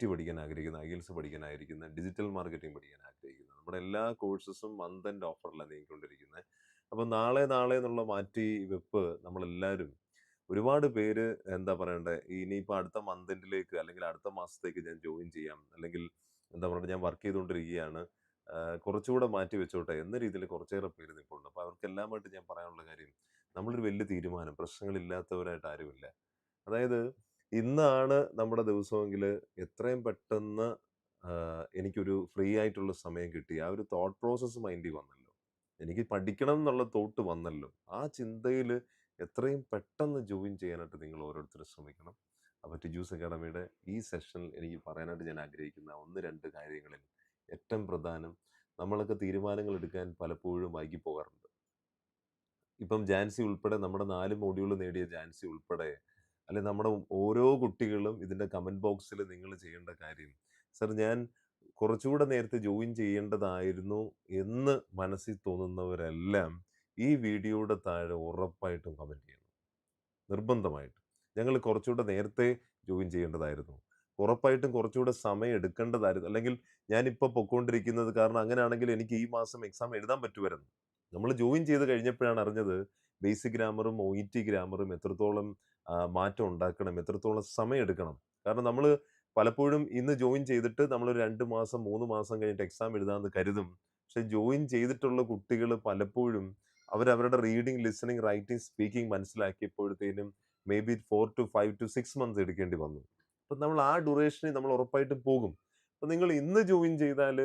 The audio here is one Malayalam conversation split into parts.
ടി പഠിക്കാൻ ആഗ്രഹിക്കുന്ന ഐഎൽസ് പഠിക്കാൻ ആഗ്രഹിക്കുന്ന ഡിജിറ്റൽ മാർക്കറ്റിംഗ് പഠിക്കാൻ ആഗ്രഹിക്കുന്ന നമ്മുടെ എല്ലാ കോഴ്സസും മന്ത് ആൻഡ് ഓഫറിലാണ് നീങ്ങിക്കൊണ്ടിരിക്കുന്നത് അപ്പോൾ നാളെ നാളെ എന്നുള്ള മാറ്റി വെപ്പ് നമ്മളെല്ലാവരും ഒരുപാട് പേര് എന്താ പറയണ്ടേ ഇനിയിപ്പോൾ അടുത്ത മന്തിലേക്ക് അല്ലെങ്കിൽ അടുത്ത മാസത്തേക്ക് ഞാൻ ജോയിൻ ചെയ്യാം അല്ലെങ്കിൽ എന്താ പറയുക ഞാൻ വർക്ക് ചെയ്തുകൊണ്ടിരിക്കുകയാണ് കുറച്ചുകൂടെ മാറ്റി വെച്ചോട്ടെ എന്ന രീതിയിൽ കുറച്ചേറെ പേര് നിൽപ്പുണ്ട്. അപ്പോൾ അവർക്കെല്ലാമായിട്ട് ഞാൻ പറയാനുള്ള കാര്യം നമ്മളൊരു വലിയ തീരുമാനം പ്രശ്നങ്ങളില്ലാത്തവരായിട്ട് ആരുമില്ല. അതായത് ഇന്നാണ് നമ്മുടെ ദിവസമെങ്കിൽ എത്രയും പെട്ടെന്ന് എനിക്കൊരു ഫ്രീ ആയിട്ടുള്ള സമയം കിട്ടി. ആ ഒരു തോട്ട് പ്രോസസ്സ് മൈൻഡിൽ വന്നല്ലോ. എനിക്ക് പഠിക്കണം എന്നുള്ള തോട്ട് വന്നല്ലോ. ആ ചിന്തയിൽ എത്രയും പെട്ടെന്ന് ജോയിൻ ചെയ്യാനായിട്ട് നിങ്ങൾ ഓരോരുത്തരും ശ്രമിക്കണം. അപ്പോൾ ടിജൂസ് അക്കാഡമിയുടെ ഈ സെഷനിൽ എനിക്ക് പറയാനായിട്ട് ഞാൻ ആഗ്രഹിക്കുന്ന ഒന്ന് രണ്ട് കാര്യങ്ങളിൽ ഏറ്റവും പ്രധാനം നമ്മളൊക്കെ തീരുമാനങ്ങൾ എടുക്കാൻ പലപ്പോഴും വൈകി പോകാറുണ്ട്. ഇപ്പം ജാൻസി ഉൾപ്പെടെ നമ്മുടെ നാല് മോഡ്യൂൾ നേടിയ ജാൻസി ഉൾപ്പെടെ അല്ലെ നമ്മുടെ ഓരോ കുട്ടികളും ഇതിന്റെ കമന്റ് ബോക്സിൽ നിങ്ങൾ ചെയ്യേണ്ട കാര്യം സർ ഞാൻ കുറച്ചുകൂടെ നേരത്തെ ജോയിൻ ചെയ്യേണ്ടതായിരുന്നു എന്ന് മനസ്സിൽ തോന്നുന്നവരെല്ലാം ഈ വീഡിയോയുടെ താഴെ ഉറപ്പായിട്ടും കമന്റ് ചെയ്യണം. നിർബന്ധമായിട്ട്. ഞങ്ങൾ കുറച്ചുകൂടെ നേരത്തെ ജോയിൻ ചെയ്യേണ്ടതായിരുന്നു. ഉറപ്പായിട്ടും കുറച്ചുകൂടെ സമയം എടുക്കേണ്ടതായിരുന്നു. അല്ലെങ്കിൽ ഞാനിപ്പോൾ പൊക്കോണ്ടിരിക്കുന്നത് കാരണം അങ്ങനെയാണെങ്കിൽ എനിക്ക് ഈ മാസം എക്സാം എഴുതാൻ പറ്റുമായിരുന്നു. നമ്മൾ ജോയിൻ ചെയ്ത് കഴിഞ്ഞപ്പോഴാണ് അറിഞ്ഞത് ബേസിക് ഗ്രാമറും ഒ ഇ ടി ഗ്രാമറും എത്രത്തോളം മാറ്റം ഉണ്ടാക്കണം എത്രത്തോളം സമയം എടുക്കണം കാരണം നമ്മൾ പലപ്പോഴും ഇന്ന് ജോയിൻ ചെയ്തിട്ട് നമ്മൾ രണ്ട് മാസം മൂന്ന് മാസം കഴിഞ്ഞിട്ട് എക്സാം എഴുതാമെന്ന് കരുതും. പക്ഷെ ജോയിൻ ചെയ്തിട്ടുള്ള കുട്ടികൾ പലപ്പോഴും അവരവരുടെ reading listening writing speaking മനസ്സിലാക്കിയപ്പോഴത്തേനും maybe four to five to six months എടുക്കേണ്ടി വന്നു. അപ്പം നമ്മൾ ആ ഡ്യൂറേഷനിൽ നമ്മൾ ഉറപ്പായിട്ടും പോകും. അപ്പം നിങ്ങൾ ഇന്ന് ജോയിൻ ചെയ്താൽ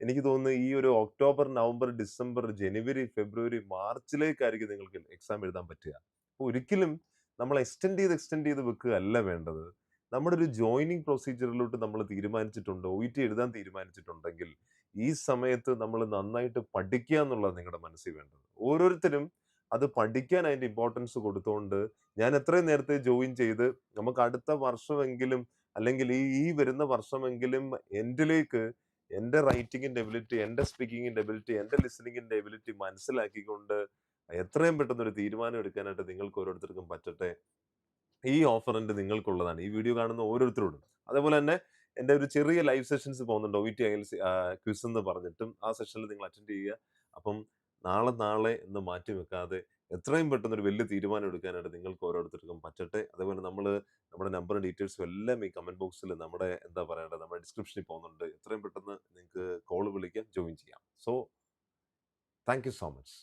എനിക്ക് തോന്നുന്നു ഈ ഒരു ഒക്ടോബർ നവംബർ ഡിസംബർ ജനുവരി ഫെബ്രുവരി മാർച്ചിലേക്കായിരിക്കും നിങ്ങൾക്ക് എക്സാം എഴുതാൻ പറ്റുക. അപ്പോൾ ഒരിക്കലും നമ്മൾ എക്സ്റ്റെൻഡ് ചെയ്ത് എക്സ്റ്റെൻഡ് ചെയ്ത് വെക്കുക അല്ല വേണ്ടത്. നമ്മുടെ ഒരു ജോയിനിങ് പ്രൊസീജിയറിലോട്ട് നമ്മൾ തീരുമാനിച്ചിട്ടുണ്ട്? ഒ ടി എഴുതാൻ തീരുമാനിച്ചിട്ടുണ്ടെങ്കിൽ ഈ സമയത്ത് നമ്മൾ നന്നായിട്ട് പഠിക്കുക എന്നുള്ളത് നിങ്ങളുടെ മനസ്സിൽ വേണ്ടത്. ഓരോരുത്തരും അത് പഠിക്കാൻ അതിന്റെ ഇമ്പോർട്ടൻസ് കൊടുത്തുകൊണ്ട് ഞാൻ എത്രയും നേരത്തെ ജോയിൻ ചെയ്ത് നമുക്ക് അടുത്ത വർഷമെങ്കിലും അല്ലെങ്കിൽ ഈ ഈ വരുന്ന വർഷമെങ്കിലും എന്റിലേക്ക് എന്റെ റൈറ്റിങ്ങിന്റെ എബിലിറ്റി എന്റെ സ്പീക്കിങ്ങിന്റെ എബിലിറ്റി എന്റെ ലിസണിങ്ങിന്റെ എബിലിറ്റി മനസ്സിലാക്കിക്കൊണ്ട് എത്രയും പെട്ടെന്ന് ഒരു തീരുമാനം എടുക്കാനായിട്ട് നിങ്ങൾക്ക് ഓരോരുത്തർക്കും പറ്റട്ടെ. ഈ ഓഫർ എന്റെ നിങ്ങൾക്കുള്ളതാണ്. ഈ വീഡിയോ കാണുന്ന ഓരോരുത്തരോടും. അതേപോലെ തന്നെ എന്റെ ഒരു ചെറിയ ലൈവ് സെഷൻസ് പോകുന്നുണ്ട്. O T I L quiz എന്ന് പറഞ്ഞിട്ടും ആ സെഷനിൽ നിങ്ങൾ അറ്റൻഡ് ചെയ്യുക. അപ്പം നാളെ നാളെ എന്ന് മാറ്റി വെക്കാതെ എത്രയും പെട്ടെന്ന് ഒരു വലിയ തീരുമാനം എടുക്കാനായിട്ട് നിങ്ങൾക്ക് ഓരോരുത്തർക്കും പറ്റട്ടെ. അതേപോലെ നമ്മൾ നമ്മുടെ നമ്പറും ഡീറ്റെയിൽസും എല്ലാം ഈ കമന്റ് ബോക്സിൽ നമ്മുടെ എന്താ പറയേണ്ടത്? നമ്മുടെ ഡിസ്ക്രിപ്ഷനിൽ പോകുന്നുണ്ട്. എത്രയും പെട്ടെന്ന് നിങ്ങൾക്ക് കോൾ വിളിക്കാം ജോയിൻ ചെയ്യാം. So thank you so much